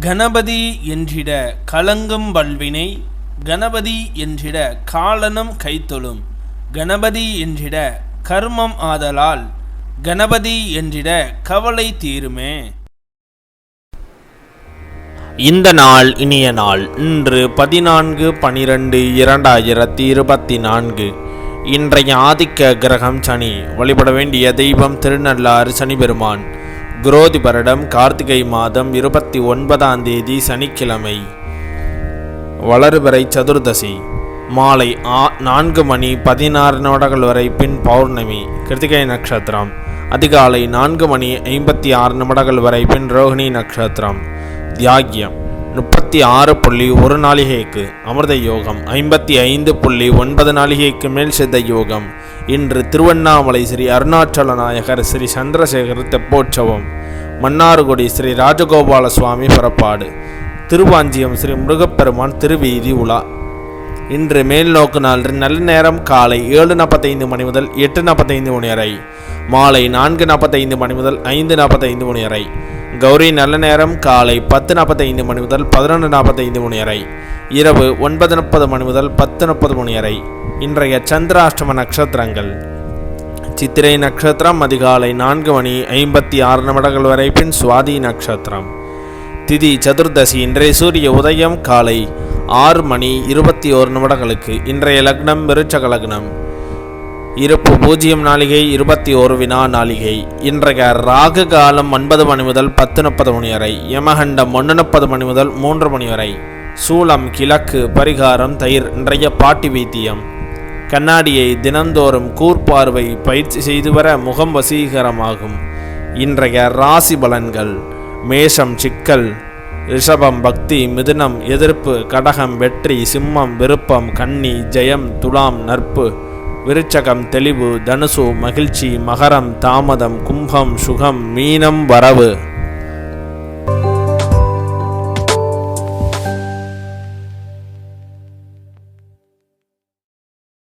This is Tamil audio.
கணபதி என்றிட கலங்கும் வல்வினை கணபதி என்றிட காலனும் கைத்தொழும் கணபதி என்றிட கர்மம் ஆதலால் கணபதி என்றிட கவலை தீருமே. இந்த நாள் இனிய நாள் இன்று பதினான்கு பனிரெண்டு இரண்டாயிரத்தி இருபத்தி நான்கு இன்றைய ஆதிக்க கிரகம் சனி வழிபட வேண்டிய தெய்வம் திருநள்ளாறு சனி பெருமான். குரோதி வருடம் கார்த்திகை மாதம் இருபத்தி ஒன்பதாம் தேதி சனிக்கிழமை. வளர்பிறை சதுர்தசி மாலை ஆ நான்கு மணி பதினாறு நிமிடங்கள் வரை பின் பௌர்ணமி கிருத்திகை நட்சத்திரம். அதிகாலை நான்கு மணி ஐம்பத்தி ஆறு நிமிடங்கள் வரை பின் ரோகிணி நட்சத்திரம். தியாகியம். முப்பத்தி ஆறு புள்ளி ஒரு நாளிகைக்கு அமிர்த யோகம் ஐம்பத்தி ஐந்து புள்ளி ஒன்பது நாளிகைக்கு மேல் சித்த யோகம். இன்று திருவண்ணாமலை ஸ்ரீ அருணாச்சல நாயகர் ஸ்ரீ சந்திரசேகர் தெப்போற்சவம். மன்னார்குடி ஸ்ரீ ராஜகோபால சுவாமி புறப்பாடு. திருவாஞ்சியம் ஸ்ரீ முருகப்பெருமான் திருவீதி உலா. இன்று மேல் நோக்கு நாள் நல்ல நேரம் காலை ஏழு நாற்பத்தைந்து மணி முதல் எட்டு நாற்பத்தைந்து மணி வரை. மாலை நான்கு நாற்பத்தைந்து மணி முதல் ஐந்து நாற்பத்தைந்து மணி வரை. கௌரி நல்ல நேரம். காலை பத்து நாற்பத்தைந்து மணி முதல் பதினொன்று நாற்பத்தைந்து மணி வரை. இரவு ஒன்பது முப்பது மணி முதல் பத்து முப்பது மணி வரை. இன்றைய சந்திராஷ்டம நட்சத்திரங்கள். சித்திரை நட்சத்திரம் அதிகாலை நான்கு மணி ஐம்பத்தி ஆறு நிமிடங்கள் வரை பின் சுவாதி நட்சத்திரம். திதி சதுர்தசி இன்றைய சூரிய உதயம் காலை ஆறு மணி இருபத்தி ஓரு நிமிடங்களுக்கு. இன்றைய லக்னம் விருச்சக லக்னம். இருப்பு பூஜ்ஜியம் நாளிகை இருபத்தி ஒரு வினா நாளிகை. இன்றைய ராகு காலம் ஒன்பது மணி முதல் பத்து முப்பது மணி வரை யமகண்டம் ஒன்று முப்பது மணி முதல் மூன்று மணி வரை. சூளம் கிழக்கு பரிகாரம் தயிர் இன்றைய பாட்டி வைத்தியம். கண்ணாடியை தினந்தோறும் கூர்பார்வை பயிற்சி செய்து வர முகம் வசீகரமாகும். இன்றைய ராசி பலன்கள் மேஷம் சிக்கல் ரிஷபம் பக்தி மிதுனம் எதிர்ப்பு கடகம் வெற்றி சிம்மம் விருப்பம் கன்னி ஜெயம் துலாம் நற்பு விருச்சகம் தெளிவு தனுசு மகிழ்ச்சி மகரம் தாமதம் கும்பம் சுகம் மீனம் வரவு.